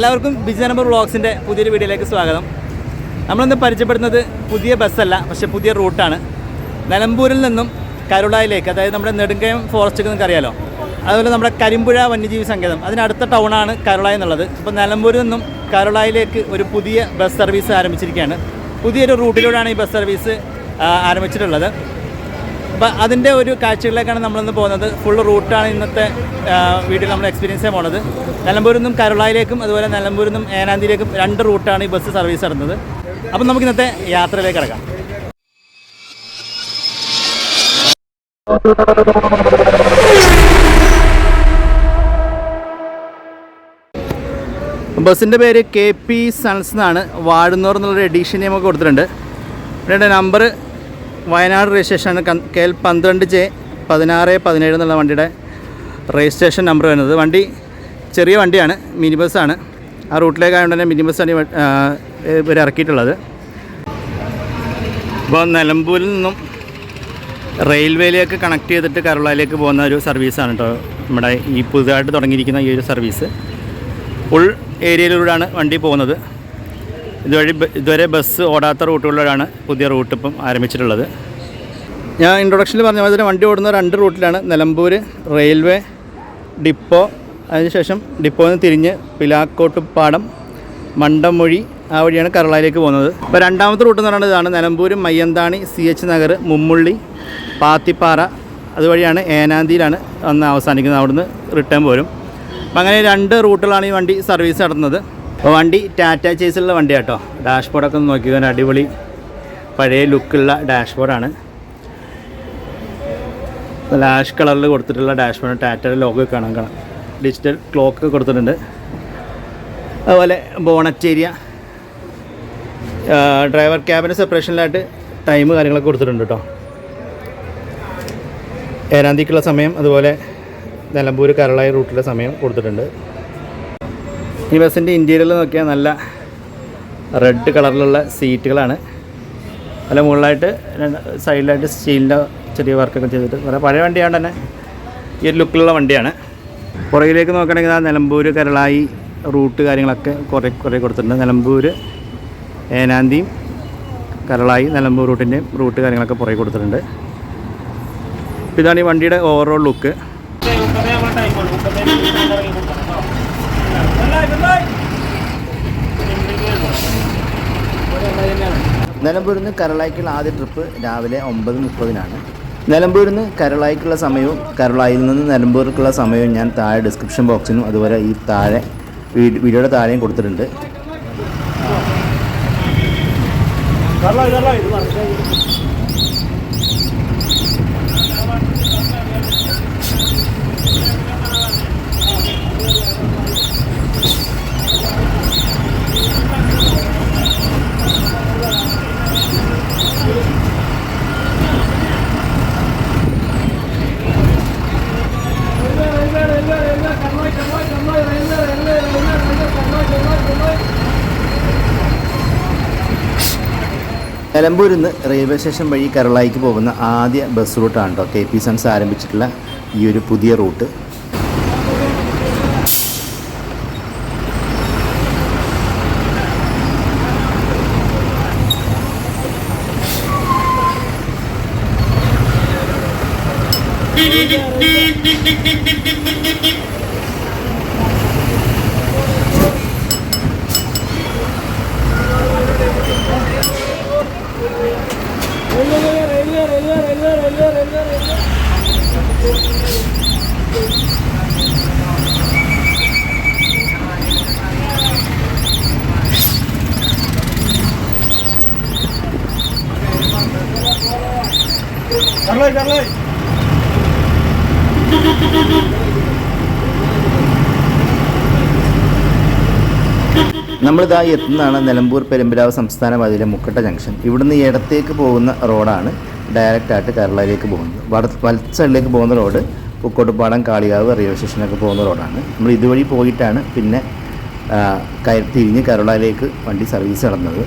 എല്ലാവർക്കും ബിജി നമ്പർ വ്ളോഗ്സിന്റെ പുതിയൊരു വീഡിയോയിലേക്ക് സ്വാഗതം. നമ്മളിന്ന് പരിചയപ്പെടുന്നത് പുതിയ ബസ്സല്ല പക്ഷെ പുതിയ റൂട്ടാണ്. നിലമ്പൂരിൽ നിന്നും കരുളായിലേക്ക് അതായത് നമ്മുടെ നെടുങ്കയം ഫോറസ്റ്റ് നിങ്ങൾക്ക് അറിയാലോ അതുപോലെ നമ്മുടെ കരിമ്പുഴ വന്യജീവി സങ്കേതം. അതിനടുത്ത ടൗണാണ് കരുളായി എന്നുള്ളത്. ഇപ്പോൾ നിലമ്പൂരിൽ നിന്നും കരുളായിലേക്ക് ഒരു പുതിയ ബസ് സർവീസ് ആരംഭിച്ചിരിക്കുകയാണ്. പുതിയൊരു റൂട്ടിലൂടെയാണ് ഈ ബസ് സർവീസ് ആരംഭിച്ചിട്ടുള്ളത്. അപ്പം അതിന്റെ ഒരു കാഴ്ചകളിലേക്കാണ് നമ്മളിന്ന് പോകുന്നത്. ഫുൾ റൂട്ടാണ് ഇന്നത്തെ വീട്ടിൽ നമ്മൾ എക്സ്പീരിയൻസ് ചെയ്യാൻ പോണത്. നിലമ്പൂരിൽ നിന്നും കരുളായിലേക്കും അതുപോലെ നിലമ്പൂരിൽ നിന്നും ഏനാന്തിയിലേക്കും രണ്ട് റൂട്ടാണ് ഈ ബസ് സർവീസ് നടന്നത്. അപ്പം നമുക്ക് ഇന്നത്തെ യാത്രയിലേക്ക് കിടക്കാം. ബസ്സിന്റെ പേര് കെ പി സൺസ് എന്നാണ്. വാഴുന്നൂർ എന്നുള്ളൊരു എഡീഷൻ നമുക്ക് കൊടുത്തിട്ടുണ്ട്. ഇവിടെ നമ്പർ വയനാട് രജിസ്ട്രേഷനാണ് കെ എൽ പന്ത്രണ്ട് ജെ പതിനാറ് പതിനേഴ് എന്നുള്ള വണ്ടിയുടെ രജിസ്ട്രേഷൻ നമ്പർ വരുന്നത്. വണ്ടി ചെറിയ വണ്ടിയാണ് മിനി ബസ്സാണ്. ആ റൂട്ടിലേക്ക് ആയതുകൊണ്ട് തന്നെ മിനി ബസ്സാണ് ഇവർ ഇറക്കിയിട്ടുള്ളത്. ഇപ്പോൾ നിലമ്പൂരിൽ നിന്നും റെയിൽവേയിലേക്ക് കണക്ട് ചെയ്തിട്ട് കരുളയിലേക്ക് പോകുന്ന ഒരു സർവീസാണ് കേട്ടോ നമ്മുടെ ഈ പുതുതായിട്ട് തുടങ്ങിയിരിക്കുന്ന ഈ ഒരു സർവീസ്. ഉൾ ഏരിയയിലൂടെയാണ് വണ്ടി പോകുന്നത്. ഇതുവഴി ഇതുവരെ ബസ് ഓടാത്ത റൂട്ടുകളിലാണ് പുതിയ റൂട്ട് ഇപ്പം ആരംഭിച്ചിട്ടുള്ളത്. ഞാൻ ഇൻട്രൊഡക്ഷനിൽ പറഞ്ഞ പോലെ തന്നെ വണ്ടി ഓടുന്ന രണ്ട് റൂട്ടിലാണ്. നിലമ്പൂർ റെയിൽവേ ഡിപ്പോ അതിനുശേഷം ഡിപ്പോയിൽ നിന്ന് തിരിഞ്ഞ് പിലാക്കോട്ടുപാടം മണ്ടമൊഴി ആ വഴിയാണ് കരളയിലേക്ക് പോകുന്നത്. ഇപ്പോൾ രണ്ടാമത്തെ റൂട്ട് എന്ന് പറയുന്നത് ഇതാണ്. നിലമ്പൂർ മയ്യന്താണി സി എച്ച് നഗർ മുമ്മുള്ളി പാത്തിപ്പാറ അതുവഴിയാണ് ഏനാന്തിയിലാണ് അന്ന് അവസാനിക്കുന്നത്. അവിടുന്ന് റിട്ടേൺ പോരും. അപ്പം അങ്ങനെ രണ്ട് റൂട്ടുകളാണ് ഈ വണ്ടി സർവീസ് നടത്തുന്നത്. അപ്പോൾ വണ്ടി ടാറ്റ ചേസിലുള്ള വണ്ടി കേട്ടോ ഡാഷ്ബോർഡൊക്കെ ഒന്ന് നോക്കി കഴിഞ്ഞാൽ അടിപൊളി പഴയ ലുക്കുള്ള ഡാഷ്ബോർഡാണ് ആഷ് കളറിൽ കൊടുത്തിട്ടുള്ള ഡാഷ്ബോർഡ് ടാറ്റയുടെ ലോഗോ കാണാൻ കാണാം ഡിജിറ്റൽ ക്ലോക്ക് കൊടുത്തിട്ടുണ്ട്. അതുപോലെ ബോണറ്റ് ഏരിയ ഡ്രൈവർ ക്യാബിന് സെപ്പറേഷനിലായിട്ട് ടൈം കാര്യങ്ങളൊക്കെ കൊടുത്തിട്ടുണ്ട് കേട്ടോ ഏഴാം തീയതിക്കുള്ള സമയം അതുപോലെ നിലമ്പൂർ കരളായി റൂട്ടിലെ സമയം കൊടുത്തിട്ടുണ്ട്. ഈ ബസ്സിന്റെ ഇന്റീരിയറിൽ നോക്കിയാൽ നല്ല റെഡ് കളറിലുള്ള സീറ്റുകളാണ്. നല്ല മുകളിലായിട്ട് സൈഡിലായിട്ട് സ്റ്റീലിന്റെ ചെറിയ വർക്കൊക്കെ ചെയ്തിട്ട് വളരെ പഴയ വണ്ടിയാണ് തന്നെ ഈ ഒരു ലുക്കിലുള്ള വണ്ടിയാണ്. പുറകിലേക്ക് നോക്കുകയാണെങ്കിൽ ആ നിലമ്പൂർ കരളായി റൂട്ട് കാര്യങ്ങളൊക്കെ കുറേ കുറേ കൊടുത്തിട്ടുണ്ട്. നിലമ്പൂർ ഏനാന്തിയും കരളായി നിലമ്പൂർ റൂട്ടിന്റെയും റൂട്ട് കാര്യങ്ങളൊക്കെ പുറകെ കൊടുത്തിട്ടുണ്ട്. ഇതാണ് ഈ വണ്ടിയുടെ ഓവറോൾ ലുക്ക് നിലമ്പൂരിൽ നിന്ന് കരളായിക്കുള്ള ആദ്യ ട്രിപ്പ് രാവിലെ ഒമ്പത് മുപ്പതിനാണ്. നിലമ്പൂരിൽ നിന്ന് കരളായിക്കുള്ള സമയവും കരളായിൽ നിന്ന് നിലമ്പൂർക്കുള്ള സമയവും ഞാൻ താഴെ ഡിസ്ക്രിപ്ഷൻ ബോക്സിനും അതുപോലെ ഈ താഴെ വീഡിയോയുടെ താഴെയും കൊടുത്തിട്ടുണ്ട്. നിലമ്പൂരിൽ നിന്ന് റെയിൽവേ സ്റ്റേഷൻ വഴി കരളായിക്ക് പോകുന്ന ആദ്യ ബസ് റൂട്ടാണ് കേട്ടോ കെ പി സൺസ് ആരംഭിച്ചിട്ടുള്ള ഈ ഒരു പുതിയ റൂട്ട്. കയറലേ നമ്മളിതാ എത്തുന്നതാണ് നിലമ്പൂർ പെരുമ്പരാവ് സംസ്ഥാന വാതിലെ മുക്കട്ട ജംഗ്ഷൻ. ഇവിടുന്ന് ഇടത്തേക്ക് പോകുന്ന റോഡാണ് ഡയറക്റ്റ് ആയിട്ട് കേരളയിലേക്ക് പോകുന്നത്. വട വലത്ത് പോകുന്ന റോഡ് പൂക്കോട്ടുപാടം കാളികാവ് റെയിൽവേ സ്റ്റേഷനൊക്കെ പോകുന്ന റോഡാണ്. നമ്മൾ ഇതുവഴി പോയിട്ടാണ് പിന്നെ തിരിഞ്ഞ് കേരളയിലേക്ക് വണ്ടി സർവീസ് നടന്നത്.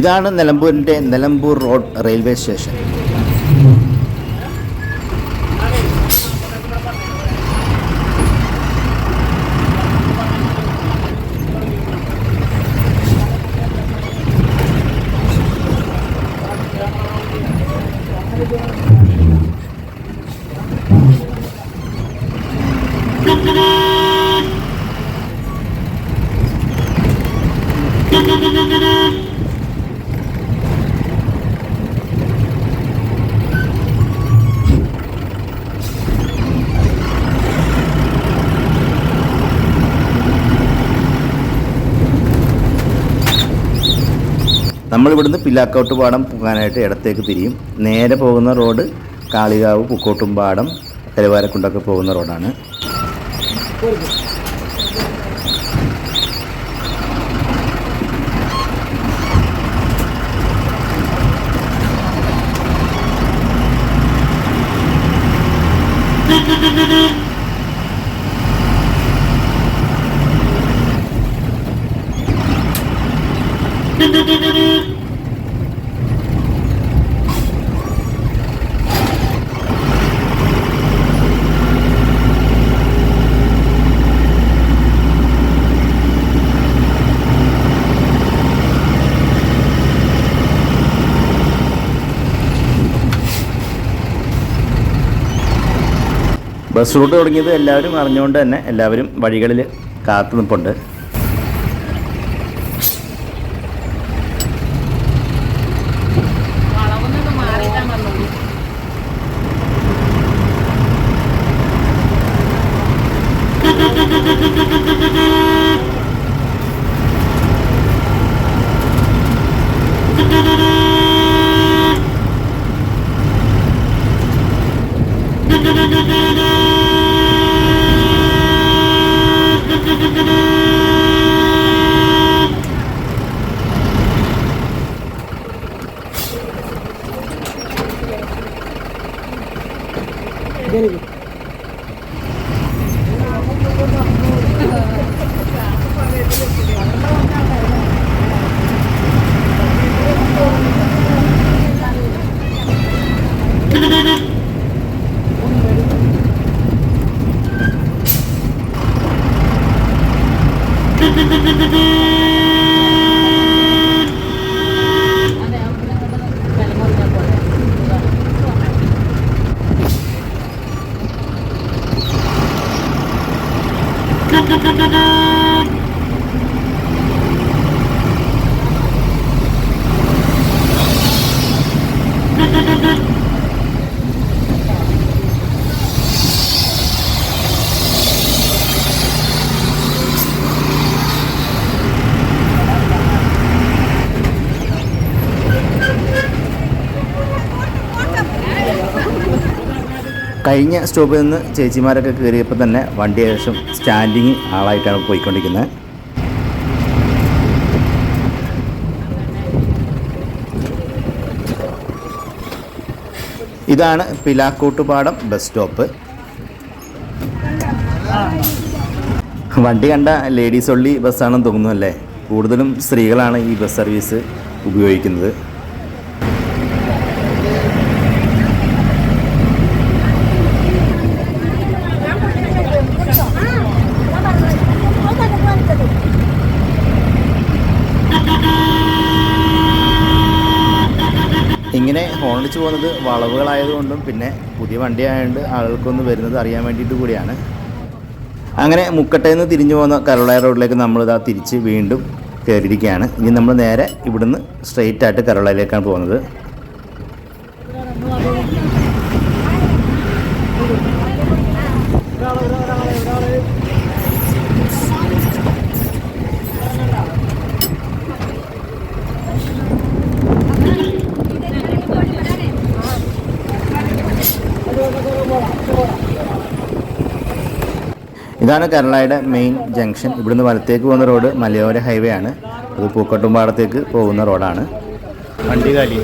ഇതാണ് നിലമ്പൂരിന്റെ നിലമ്പൂർ റോഡ് റെയിൽവേ സ്റ്റേഷൻ. നമ്മൾ ഇവിടുന്ന് പില്ലാക്കോട്ട് പാടം പോകാനായിട്ട് ഇടത്തേക്ക് തിരിയും. നേരെ പോകുന്ന റോഡ് കാളികാവ് പൂക്കോട്ടുംപാടം കരുവാരക്കുണ്ടൊക്കെ പോകുന്ന റോഡാണ്. ബസ് റൂട്ട് തുടങ്ങിയത് എല്ലാവരും അറിഞ്ഞുകൊണ്ട് തന്നെ എല്ലാവരും വഴികളിൽ കാത്തു നിൽപ്പുണ്ട് No, no, no. കഴിഞ്ഞ സ്റ്റോപ്പിൽ നിന്ന് ചേച്ചിമാരൊക്കെ കയറിയപ്പോൾ തന്നെ വണ്ടി ഏകദേശം സ്റ്റാൻഡിങ് ആളായിട്ടാണ് പോയിക്കൊണ്ടിരിക്കുന്നത്. ഇതാണ് പിലാക്കൂട്ടുപാടം ബസ് സ്റ്റോപ്പ്. വണ്ടി കണ്ട ലേഡീസ് ഒള്ളി ബസ്സാണെന്ന് തോന്നുന്നു അല്ലേ? കൂടുതലും സ്ത്രീകളാണ് ഈ ബസ് സർവീസ് ഉപയോഗിക്കുന്നത് ഇങ്ങനെ ഹോണിച്ച് പോകുന്നത് വളവുകളായതുകൊണ്ടും പിന്നെ പുതിയ വണ്ടിയായതുകൊണ്ട് ആളുകൾക്കൊന്ന് വരുന്നത് അറിയാൻ വേണ്ടിയിട്ട് കൂടിയാണ്. അങ്ങനെ മുക്കട്ടയിൽ നിന്ന് തിരിഞ്ഞു പോകുന്ന കരുളായ റോഡിലേക്ക് നമ്മളിതാ തിരിച്ച് വീണ്ടും കയറിയിരിക്കുകയാണ് ഇനി നമ്മൾ നേരെ ഇവിടുന്ന് സ്ട്രെയിറ്റ് ആയിട്ട് കരുളയിലേക്കാണ് പോകുന്നത്. ഇതാണ് കേരളയുടെ മെയിൻ ജംഗ്ഷൻ ഇവിടുന്ന് വലത്തേക്ക് പോകുന്ന റോഡ് മലയോര ഹൈവേ ആണ്. അത് പൂക്കോട്ടുംപാടത്തേക്ക് പോകുന്ന റോഡാണ് വണ്ടി കാലി.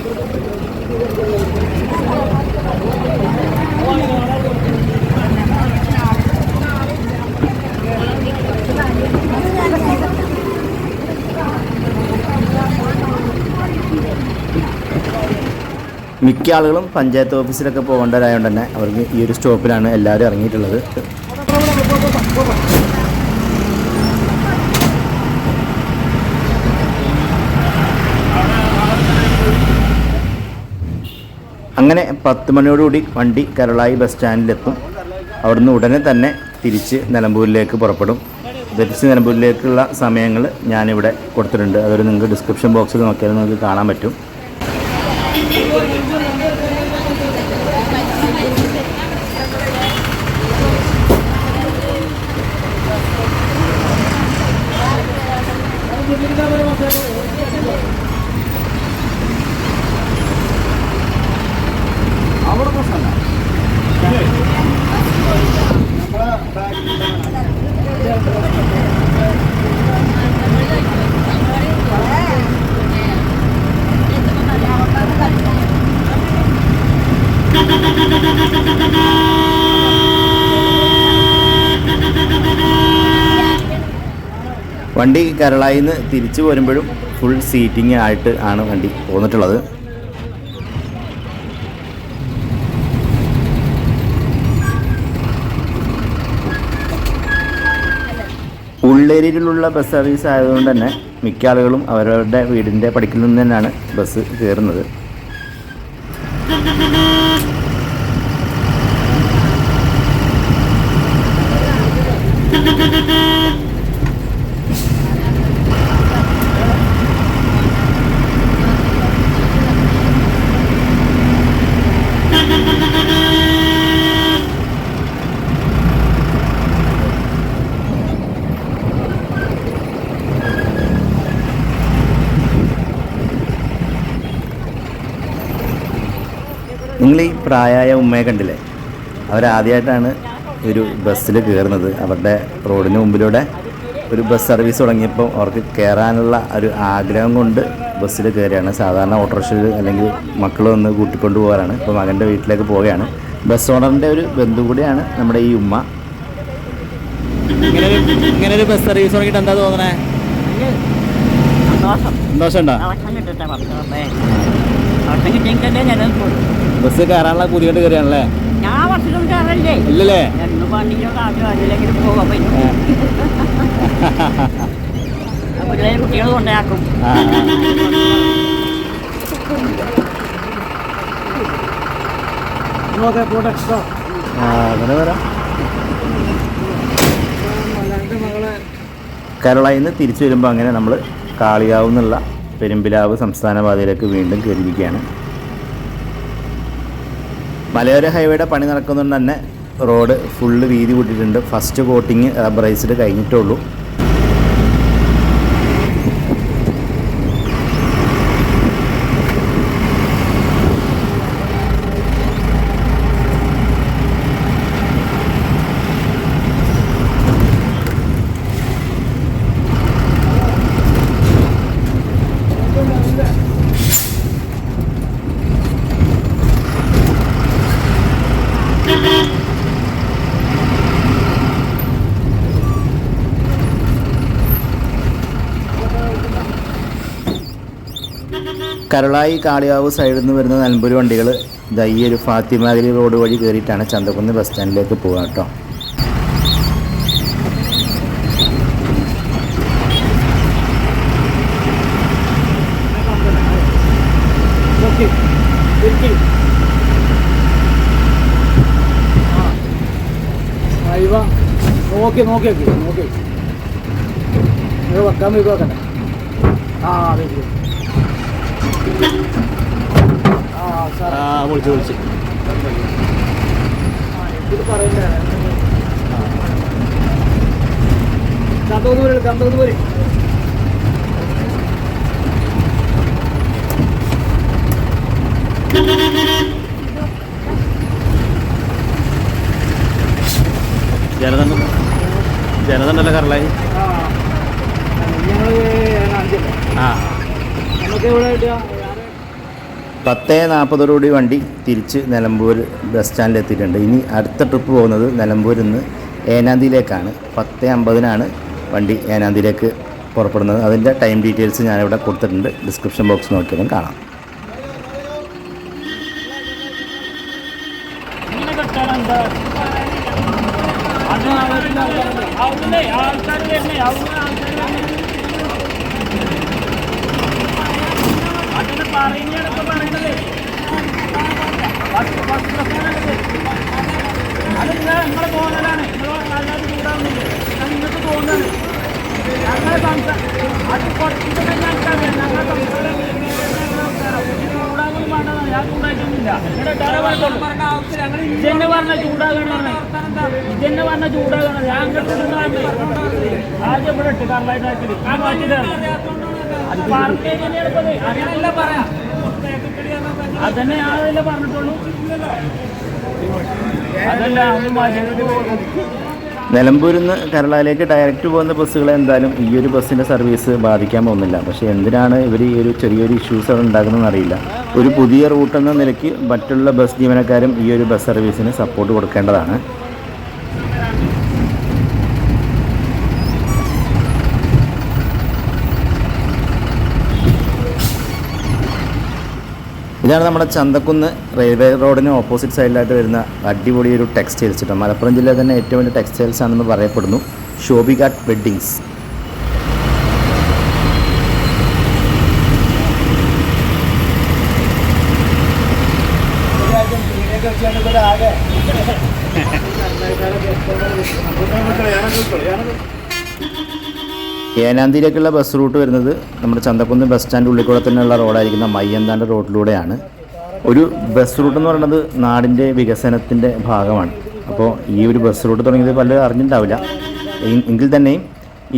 മിക്ക ആളുകളും പഞ്ചായത്ത് ഓഫീസിലൊക്കെ പോകേണ്ടവരായതുകൊണ്ട് തന്നെ അവർക്ക് ഈ ഒരു സ്റ്റോപ്പിലാണ് എല്ലാവരും ഇറങ്ങിയിട്ടുള്ളത്. അങ്ങനെ പത്ത് മണിയോടുകൂടി വണ്ടി കരളായി ബസ് സ്റ്റാൻഡിലെത്തും. അവിടുന്ന് ഉടനെ തന്നെ തിരിച്ച് നിലമ്പൂരിലേക്ക് പുറപ്പെടും. തിരിച്ച് നിലമ്പൂരിലേക്കുള്ള സമയങ്ങൾ ഞാനിവിടെ കൊടുത്തിട്ടുണ്ട്. അതൊരു നിങ്ങൾക്ക് ഡിസ്ക്രിപ്ഷൻ ബോക്സിൽ നോക്കിയാൽ നിങ്ങൾക്ക് കാണാൻ പറ്റും. വണ്ടി കേരളയിൽ നിന്ന് തിരിച്ചു വരുമ്പോഴും ഫുൾ സീറ്റിംഗ് ആയിട്ട് ആണ് വണ്ടി പോന്നിട്ടുള്ളത്. ഉള്ളേരിയിലുള്ള ബസ് സർവീസ് ആയതുകൊണ്ട് തന്നെ മിക്ക ആളുകളും അവരവരുടെ വീടിന്റെ പടിക്കൽ നിന്ന് തന്നെയാണ് ബസ് കയറുന്നത് നിങ്ങൾ ഈ പ്രായമായ ഉമ്മയെ കണ്ടില്ലേ? അവരാദ്യമായിട്ടാണ് ഒരു ബസ്സിൽ കയറുന്നത് അവരുടെ റോഡിന് മുമ്പിലൂടെ ഒരു ബസ് സർവീസ് തുടങ്ങിയപ്പോൾ അവർക്ക് കയറാനുള്ള ഒരു ആഗ്രഹം കൊണ്ട് ബസ്സിൽ കയറിയാണ് സാധാരണ ഓട്ടോറിക്ഷയിൽ അല്ലെങ്കിൽ മക്കൾ വന്ന് കൂട്ടിക്കൊണ്ട് പോകാറാണ്. ഇപ്പോൾ മകന്റെ വീട്ടിലേക്ക് പോവുകയാണ്. ബസ് ഓണറിന്റെ ഒരു ബന്ധു കൂടിയാണ് നമ്മുടെ ഈ ഉമ്മ. ഇങ്ങനെ ഒരു ഇങ്ങനെ ഒരു ബസ് സർവീസ് തുടങ്ങിയിട്ട് എന്താ തോന്നണേ? സന്തോഷം. സന്തോഷം ഉണ്ടോ? കിട്ടട്ടെ ബസ് കയറാനുള്ള പുതിയോട്ട് കയറിയാണല്ലേ? ഞാൻ വർഷം കയറല്ലേ ഇല്ലല്ലേ? എന്നും പണ്ടിക്കും ആദ്യം അതിലെങ്കിലും പോകാൻ പറ്റും പിള്ളേർ കുട്ടികൾ കൊണ്ടാക്കും ആ, ആ. ആ, അങ്ങനെ വരാം. കേരളയിൽ നിന്ന് തിരിച്ചു വരുമ്പോൾ അങ്ങനെ നമ്മൾ കാളികാവ് എന്നുള്ള പെരുമ്പിലാവ് സംസ്ഥാന പാതയിലേക്ക് വീണ്ടും കയറിയിരിക്കുകയാണ്. മലയോര ഹൈവേയുടെ പണി നടക്കുന്നതുകൊണ്ട് തന്നെ റോഡ് ഫുള്ള് വീതി കൂട്ടിയിട്ടുണ്ട്. ഫസ്റ്റ് കോട്ടിങ് റബ്ബറൈസ്ഡ് കഴിഞ്ഞിട്ടേ കരളായി കാളിയാവ് സൈഡിൽ നിന്ന് വരുന്ന നിലമ്പൂർ വണ്ടികൾ ഈ ഒരു ഫാത്തിമാഗിരി റോഡ് വഴി കയറിയിട്ടാണ് ചന്തക്കുന്ന് ബസ് സ്റ്റാൻഡിലേക്ക് പോകുക കേട്ടോ. നോക്കി നോക്കി നോക്കി. വെക്കാൻ ഇത് വെക്കട്ടെ. ആ അതെ ശരി. ആ സാർ ആ വിളിച്ചു വിളിച്ച്. ഇത് പറയണ്ടേ കണ്ടോന്ന് വരും കണ്ടോന്ന് വരും ജനതം ജനത ഉണ്ടല്ലോ കരളായി ആ. ഞങ്ങൾ അഞ്ചല്ലേ ആ നമുക്ക് എവിടെ കിട്ടുക പത്ത് നാൽപ്പതോടുകൂടി വണ്ടി തിരിച്ച് നിലമ്പൂർ ബസ് സ്റ്റാൻഡിൽ എത്തിയിട്ടുണ്ട്. ഇനി അടുത്ത ട്രിപ്പ് പോകുന്നത് നിലമ്പൂരിൽ നിന്ന് ഏനാന്തിയിലേക്കാണ്. പത്ത് അമ്പതിനാണ് വണ്ടി ഏനാന്തിയിലേക്ക് പുറപ്പെടുന്നത്. അതിന്റെ ടൈം ഡീറ്റെയിൽസ് ഞാനിവിടെ കൊടുത്തിട്ടുണ്ട്. ഡിസ്ക്രിപ്ഷൻ ബോക്സ് നോക്കിയാലും കാണാം ഇങ്ങനെ കെട്ടാൻ എന്താ അത് ആവശ്യമില്ല അവിടെ ആൾക്കാർ വരുന്നേ അവിടെ ആൾക്കാർ വരുന്നേ അതിന് പറയുന്നതൊക്കെ പറയുന്നത് ബസ് ബസ് പ്രശ്നമാണത് അത് നിങ്ങൾ നിങ്ങളെ തോന്നലാണ് നിങ്ങൾ അല്ലാതെ ചൂടാവുന്നില്ല ഞാൻ നിങ്ങൾക്ക് തോന്നുന്നത് ഞങ്ങളെ സംസാരം അത് കുറച്ചിട്ട് ഞങ്ങൾക്കറിയാം ഞങ്ങളെ സംസാരം ചൂടാകുന്നു വേണ്ടതാണ് ഞാൻ ചൂടായിട്ടൊന്നുമില്ല നിങ്ങളുടെ ഡയറ പറഞ്ഞോളൂ ഇതെന്നെ പറഞ്ഞ ചൂടാകണമെന്ന് ഇതെന്നെ പറഞ്ഞ ചൂടാകണം ഞാൻ അങ്ങോട്ട് ആദ്യം ഇവിടെ ഇട്ട് കറലായിട്ട് ഞാൻ മാറ്റി തരണം അത് പാർക്ക് തന്നെയാണ് ഇപ്പത് അറിയാനല്ല പറയാം അതന്നെ പറഞ്ഞിട്ടുള്ളൂ. അതല്ല അത് മാറ്റി. നിലമ്പൂരിൽ നിന്ന് കേരളയിലേക്ക് ഡയറക്റ്റ് പോകുന്ന ബസ്സുകളെ എന്തായാലും ഈ ഒരു ബസ്സിന്റെ സർവീസ് ബാധിക്കാൻ പോകുന്നില്ല. പക്ഷേ എന്തിനാണ് ഇവർ ഈ ഒരു ചെറിയൊരു ഇഷ്യൂസ് അവിടെ ഉണ്ടാക്കുന്നതെന്ന് അറിയില്ല. ഒരു പുതിയ റൂട്ട് എന്ന നിലയ്ക്ക് മറ്റുള്ള ബസ് ജീവനക്കാരും ഈ ഒരു ബസ് സർവീസിന് സപ്പോർട്ട് കൊടുക്കേണ്ടതാണ്. ഇതാണ് നമ്മുടെ ചന്തക്കുന്ന് റെയിൽവേ റോഡിന് ഓപ്പോസിറ്റ് സൈഡിലായിട്ട് വരുന്ന അടിപൊളി ഒരു ടെക്സ്റ്റൈൽസ് കേട്ടോ. മലപ്പുറം ജില്ലയിൽ തന്നെ ഏറ്റവും വലിയ ടെക്സ്റ്റൈൽസ് ആണെന്ന് പറയപ്പെടുന്നു. ഷോബിഗാട്ട് വെഡ്ഡിങ്സ്. ഏനാന്തിയിലേക്കുള്ള ബസ് റൂട്ട് വരുന്നത് നമ്മുടെ ചന്തക്കുന്ന് ബസ് സ്റ്റാൻഡ് ഉള്ളിൽ കൂടെ തന്നെയുള്ള റോഡായിരിക്കുന്ന മയ്യന്താന്റെ റോഡിലൂടെയാണ് ഒരു ബസ് റൂട്ട് എന്ന് പറയുന്നത് നാടിന്റെ വികസനത്തിന്റെ ഭാഗമാണ്. അപ്പോൾ ഈ ഒരു ബസ് റൂട്ട് തുടങ്ങിയത് പലരും അറിഞ്ഞിട്ടുണ്ടാവില്ല. എങ്കിൽ തന്നെയും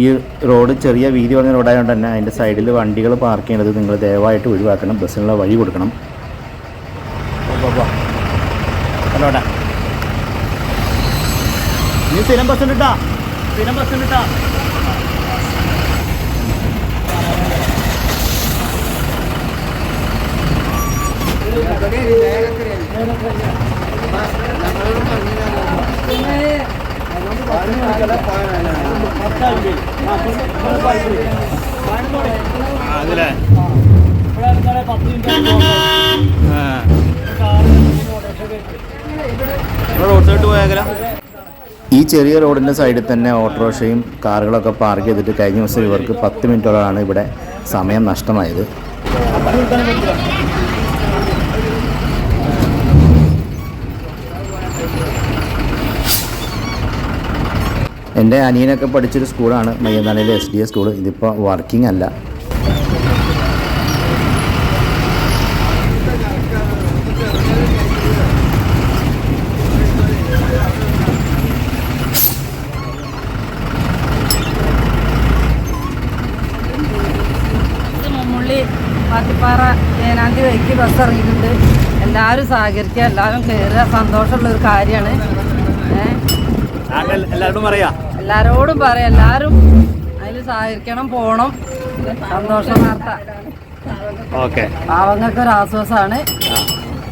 ഈ റോഡ് ചെറിയ വീതി പറഞ്ഞ റോഡായതുകൊണ്ട് തന്നെ അതിന്റെ സൈഡിൽ വണ്ടികൾ പാർക്ക് ചെയ്യേണ്ടത് നിങ്ങൾ ദയവായിട്ട് ഒഴിവാക്കണം. ബസ്സിനുള്ള വഴി കൊടുക്കണം. നീ സ്ഥിരം ബസ് ഉണ്ട് സ്ഥിരം ബസ് ഉണ്ട് ഈ ചെറിയ റോഡിന്റെ സൈഡിൽ തന്നെ ഓട്ടോറിക്ഷയും കാറുകളൊക്കെ പാർക്ക് ചെയ്തിട്ട് കഴിഞ്ഞ ദിവസം ഇവർക്ക് പത്ത് മിനിറ്റോളാണ് ഇവിടെ സമയം നഷ്ടമായത്. എന്റെ അനിയനൊക്കെ പഠിച്ചൊരു സ്കൂളാണ്. മയ്യനാടിലെ എസ് ഡി എസ് സ്കൂൾ ഇതിപ്പോൾ വർക്കിംഗ് അല്ല. എല്ലാരും മുമ്മുള്ളി പാത്തിപ്പാറ ഏനാന്തി വഴിക്ക് ബസ് ഇറങ്ങിയിട്ടുണ്ട്. എല്ലാവരും സഹകരിക്കുക എല്ലാവരും കയറുക സന്തോഷമുള്ള ഒരു കാര്യമാണ്. എല്ലാവരോടും പറയാ. എല്ലാവരോടും പറയാം. എല്ലാരും അതിൽ സഹകരിക്കണം പോണം. സന്തോഷം വാർത്ത. ഓക്കെ. പാവങ്ങൾക്ക് ഒരു ആശ്വാസമാണ്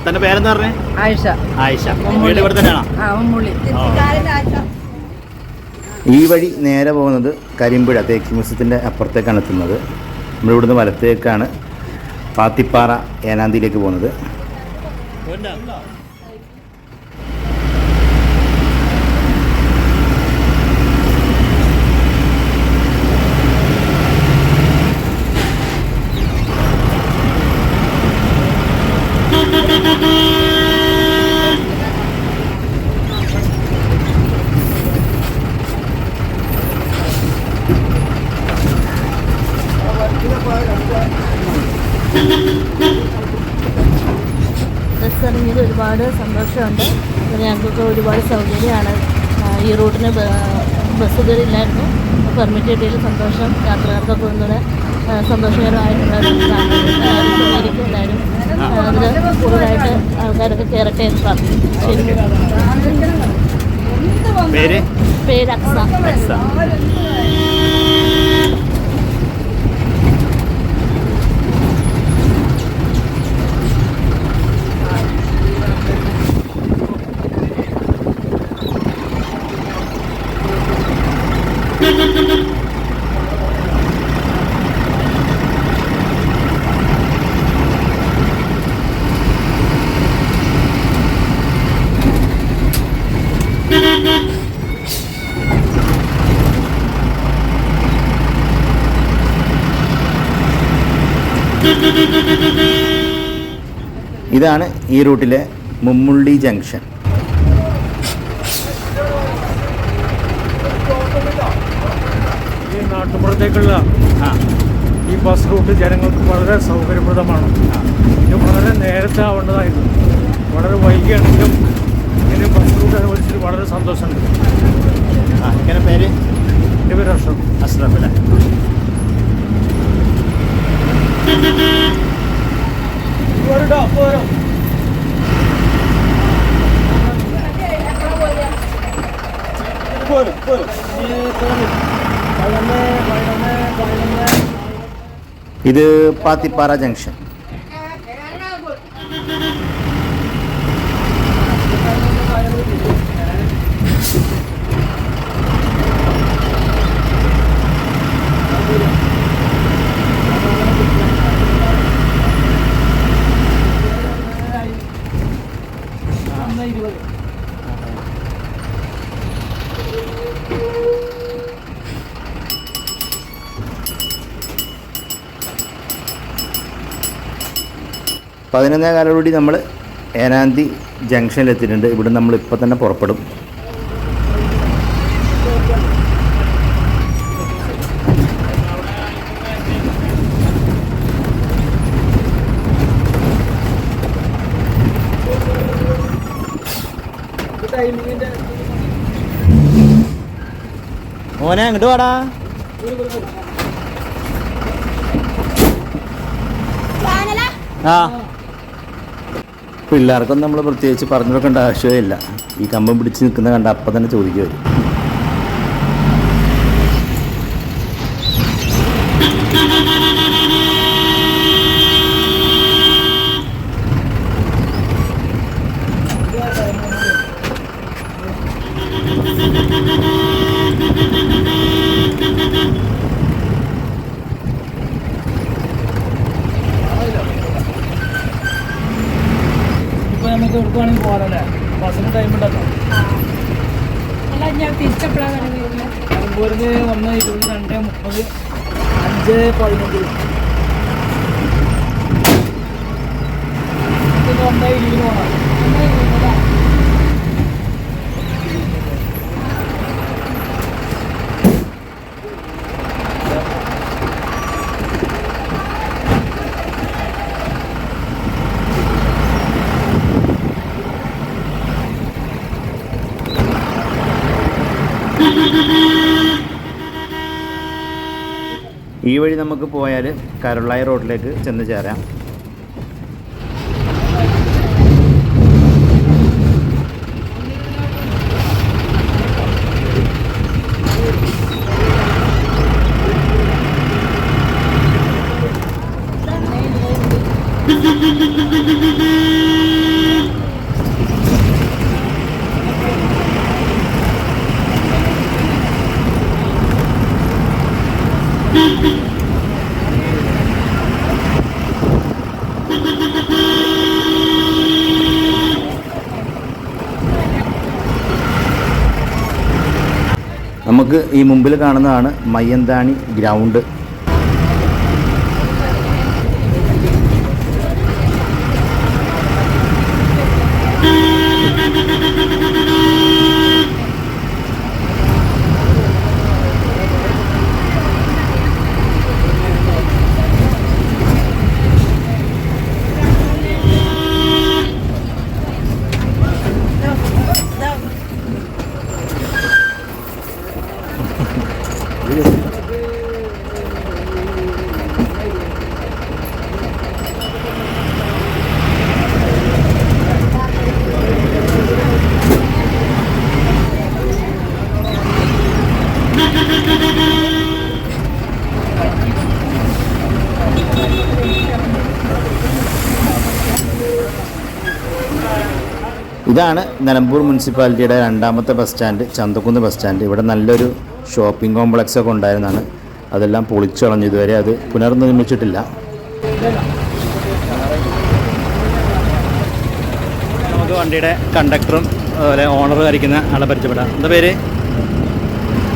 തന്റെ പേരെന്താ പറഞ്ഞേ? ആയിഷ. ആയിഷ. വീട് ഇവിടെ തന്നെയാണോ? ഈ വഴി നേരെ പോകുന്നത് കരിമ്പുഴ തേക്ക് മ്യൂസിയത്തിന്റെ അപ്പുറത്തേക്കാണ് എത്തുന്നത്. നമ്മളിവിടുന്ന് വലത്തേക്കാണ് പാത്തിപ്പാറ ഏനാന്തിയിലേക്ക് പോകുന്നത് ബസ് ഇറങ്ങിയത് ഒരുപാട് സന്തോഷമുണ്ട് അപ്പോൾ ഞങ്ങൾക്കൊക്കെ ഒരുപാട് സൗകര്യമാണ്. ഈ റൂട്ടിന് ബസ് ഇതുവരെയില്ലായിരുന്നു പെർമിറ്റ് കിട്ടിയതിൽ സന്തോഷം. യാത്രക്കാർക്കൊക്കെ ഒന്നുകൂടെ സന്തോഷകരമായിട്ടുള്ള. എല്ലാവരും എല്ലാവരും അതിൽ കൂടുതലായിട്ട് ആൾക്കാരൊക്കെ കയറട്ടെ എന്ന് പറഞ്ഞു ശരി. പേര്? പേര് അക്സ. ഇതാണ് ഈ റൂട്ടിലെ മുമ്മുള്ളി ജംഗ്ഷൻ. ഈ നാട്ടുപുറത്തേക്കുള്ള ഈ ബസ് റൂട്ട് ജനങ്ങൾക്ക് വളരെ സൗകര്യപ്രദമാണ്. ഇത് വളരെ നേരത്തെ ആവേണ്ടതായിരുന്നു. വളരെ വൈകിയാണെങ്കിലും ഇങ്ങനെ ബസ് റൂട്ട് അനുവദിച്ചതിൽ വളരെ സന്തോഷമുണ്ട്. ആ ഇങ്ങനെ പേര്? എന്റെ പേര് അഷ്റഫ് അഷ്റഫ് അല്ലേ? ഇത് പാത്തിപ്പാറ ജംഗ്ഷൻ പതിനൊന്നേ കാലോടി നമ്മൾ ഏനാന്തി ജംഗ്ഷനിൽ എത്തിയിട്ടുണ്ട്. ഇവിടെ നമ്മൾ ഇപ്പോൾ തന്നെ പുറപ്പെടും. മോനെ അങ്ങോട്ട് വാടാ. ആ. പിള്ളേർക്കൊന്നും നമ്മൾ പ്രത്യേകിച്ച് പറഞ്ഞു കൊടുക്കേണ്ട ആവശ്യമില്ല. ഈ കമ്പം പിടിച്ച് നിൽക്കുന്ന കണ്ട അപ്പം തന്നെ ചോദിക്കുമായിരുന്നു Thank ഇപ്പോൾ जय पौड़ी വഴി നമുക്ക് പോയാൽ കരുളായി റോഡിലേക്ക് ചെന്ന് ചേരാം നമുക്ക് ഈ മുമ്പിൽ കാണുന്നതാണ് മയ്യന്താണി ഗ്രൗണ്ട്. ഇതാണ് നിലമ്പൂർ മുനിസിപ്പാലിറ്റിയുടെ രണ്ടാമത്തെ bus stand Chanthakkunnu bus stand. ഇവിടെ നല്ലൊരു ഷോപ്പിംഗ് കോംപ്ലക്സ് ഒക്കെ ഉണ്ടായിരുന്നതാണ്. അതെല്ലാം പൊളിച്ചളഞ്ഞു ഇതുവരെ. അത് പുനർനിർമ്മിച്ചിട്ടില്ല. നമുക്ക് വണ്ടിയുടെ കണ്ടക്ടറും അതുപോലെ ഓണറും ആയിരിക്കുന്ന ആളെ പരിചയപ്പെടാം. എന്താ പേര്?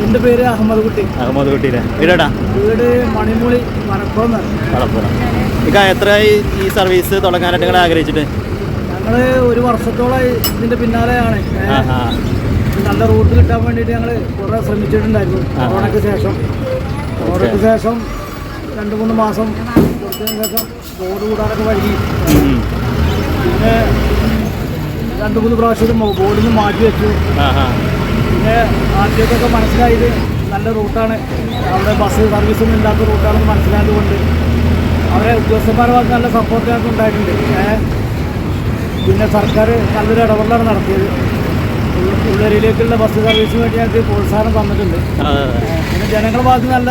എന്റെ പേര് അഹമ്മദ് കുട്ടി. അഹമ്മദ് കുട്ടിയിലെ വീടാ വീട് മണിമൂളി മലപ്പുറം മലപ്പുറം ഇക്ക എത്രയായി ഈ സർവീസ് തുടങ്ങാനായിട്ട് നിങ്ങൾ ആഗ്രഹിച്ചിട്ട്? ഞങ്ങൾ ഒരു വർഷത്തോളമായി ഇതിന്റെ പിന്നാലെയാണ്. നല്ല റൂട്ട് കിട്ടാൻ വേണ്ടിയിട്ട് ഞങ്ങൾ കുറെ ശ്രമിച്ചിട്ടുണ്ടായിരുന്നു. കൊറോണയ്ക്ക് ശേഷം. കൊറോണയ്ക്ക് ശേഷം രണ്ട് മൂന്ന് മാസം കൊടുത്തതിന് ശേഷം റോഡ് കൂടാനൊക്കെ വഴി. പിന്നെ രണ്ട് മൂന്ന് പ്രാവശ്യം ബോർഡിൽ നിന്ന് മാറ്റി വെച്ചു. പിന്നെ ആദ്യമൊക്കെ മനസ്സിലായത് നല്ല റൂട്ടാണ്. അവിടെ ബസ് സർവീസൊന്നും ഇല്ലാത്ത റൂട്ടാണെന്ന് മനസ്സിലായതുകൊണ്ട് അവരെ ഉദ്യോഗസ്ഥന്മാരെ ഭാഗത്ത് നല്ല സപ്പോർട്ട് ഞങ്ങൾക്ക് ഉണ്ടായിട്ടുണ്ട് ഏ, പിന്നെ സർക്കാർ നല്ലൊരു ഇടപെടലാണ് നടത്തിയത്. ഉള്ളരിയിലേക്കുള്ള ബസ് സർവീസിന് വേണ്ടി ഞങ്ങൾക്ക് പ്രോത്സാഹനം തന്നിട്ടുണ്ട്. പിന്നെ ജനങ്ങളുടെ ഭാഗത്ത് നല്ല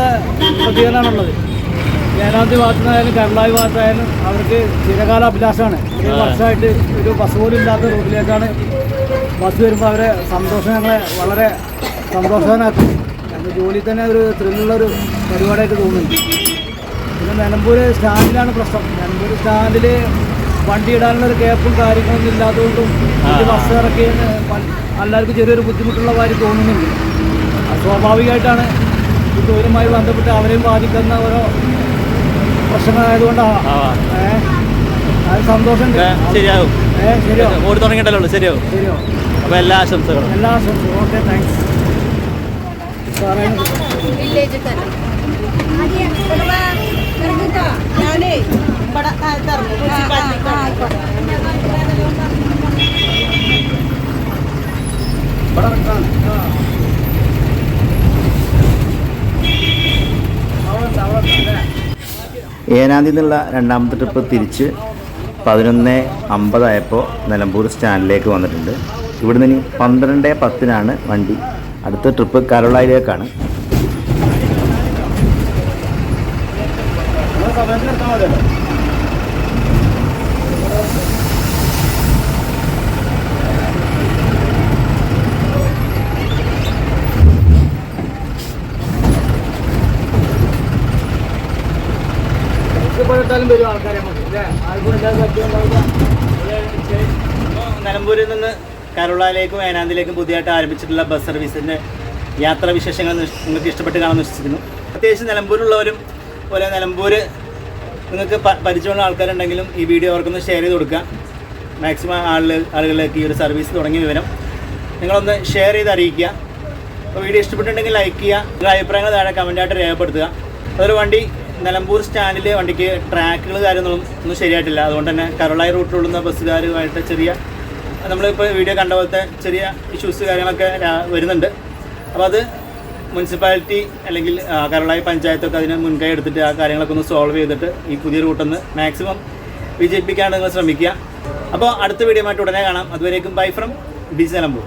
പ്രതികരണമാണുള്ളത്. ജനാധി ഭാഗത്തുനിന്നായാലും കരുളായി ഭാഗത്തായാലും അവർക്ക് ചിരകാല അഭിലാഷമാണ് ഒരു. വർഷമായിട്ട് ഒരു ബസ് പോലും ഇല്ലാത്ത റൂട്ടിലേക്കാണ് ബസ് വരുമ്പോൾ അവരെ സന്തോഷം ഞങ്ങളെ വളരെ സന്തോഷവാനാക്കി ഞങ്ങൾ ജോലി തന്നെ ഒരു ത്രില്ലുള്ളൊരു പരിപാടിയായിട്ട് തോന്നുന്നുണ്ട് പിന്നെ നിലമ്പൂർ സ്റ്റാൻഡിലാണ് പ്രശ്നം. നിലമ്പൂർ സ്റ്റാൻഡിൽ വണ്ടി ഇടാനുള്ള ഒരു ഗ്യാപ്പും കാര്യങ്ങളൊന്നും ഇല്ലാത്തതുകൊണ്ടും ബസ് ഇറക്കി എല്ലാവർക്കും ചെറിയൊരു ബുദ്ധിമുട്ടുള്ള കാര്യം തോന്നുന്നുണ്ട്. അത് സ്വാഭാവികമായിട്ടാണ്. ഈ തൊഴിലുമായി ബന്ധപ്പെട്ട് അവരെയും ബാധിക്കുന്ന ഓരോ പ്രശ്നങ്ങളായതുകൊണ്ടാണ് ആ. ഏ? അത് സന്തോഷമുണ്ട്. ശരിയാവും ഏ ശരിയോ? ഓടി തുടങ്ങിയിട്ടല്ലേ ഉള്ളൂ ശരിയാവും ശരിയോ? അപ്പോൾ എല്ലാ ആശംസകളും. എല്ലാ ആശംസകളും. ഓക്കെ താങ്ക്സ് വില്ലേജിൽ തന്നെ. ഏനാന്തിൽ നിന്നുള്ള രണ്ടാമത്തെ ട്രിപ്പ് തിരിച്ച് പതിനൊന്ന് അമ്പതായപ്പോൾ നിലമ്പൂർ സ്റ്റാൻഡിലേക്ക് വന്നിട്ടുണ്ട്. ഇവിടുന്ന് ഇനി പന്ത്രണ്ട് പത്തിനാണ് വണ്ടി. അടുത്ത ട്രിപ്പ് കരളായിലേക്കാണ്. വരും ആൾക്കാരെ നമുക്ക് വരും ആൾക്കാരെ നിലമ്പൂരിൽ നിന്ന് കരുളാലേക്കും വയനാട്ടിലേക്കും പുതിയതായിട്ട് ആരംഭിച്ചിട്ടുള്ള ബസ് സർവീസിന്റെ യാത്രാ വിശേഷങ്ങൾ നിങ്ങൾക്ക് ഇഷ്ടപ്പെട്ട് കാണാൻ വിശ്വസിക്കുന്നു പ്രത്യേകിച്ച് നിലമ്പൂരുള്ളവരും പോലെ നിലമ്പൂർ നിങ്ങൾക്ക് പരിചയമുള്ള ആൾക്കാരുണ്ടെങ്കിലും ഈ വീഡിയോ അവർക്കൊന്ന് ഷെയർ ചെയ്ത് കൊടുക്കുക. മാക്സിമം ആളുകൾ ആളുകളിലേക്ക് ഈ ഒരു സർവീസ് തുടങ്ങിയ വിവരം നിങ്ങളൊന്ന് ഷെയർ ചെയ്ത് അറിയിക്കുക. അപ്പോൾ വീഡിയോ ഇഷ്ടപ്പെട്ടിട്ടുണ്ടെങ്കിൽ ലൈക്ക് ചെയ്യുക. നിങ്ങളുടെ അഭിപ്രായങ്ങൾ താഴെ കമന്റായിട്ട് രേഖപ്പെടുത്തുക. അതൊരു വണ്ടി നിലമ്പൂർ സ്റ്റാൻഡിൽ വണ്ടിക്ക് ട്രാക്കുകൾ കാര്യങ്ങളൊന്നും ഒന്നും ശരിയായിട്ടില്ല. അതുകൊണ്ട് തന്നെ കരുളായി റൂട്ടിലുള്ള ബസ്സുകാരുമായിട്ട് ചെറിയ നമ്മളിപ്പോൾ വീഡിയോ കണ്ട പോലത്തെ ചെറിയ ഇഷ്യൂസ് കാര്യങ്ങളൊക്കെ വരുന്നുണ്ട്. അപ്പോൾ അത് മുനിസിപ്പാലിറ്റി അല്ലെങ്കിൽ കരളായി പഞ്ചായത്തൊക്കെ അതിന് മുൻകൈ എടുത്തിട്ട് ആ കാര്യങ്ങളൊക്കെ ഒന്ന് സോൾവ് ചെയ്തിട്ട് ഈ പുതിയ റൂട്ടൊന്ന് മാക്സിമം വിജയിപ്പിക്കാൻ നിങ്ങൾ ശ്രമിക്കുക. അപ്പോൾ അടുത്ത വീഡിയോ ആയിട്ട് ഉടനെ കാണാം. അതുവരേക്കും ബൈ ഫ്രം ബിസ് നിലമ്പൂർ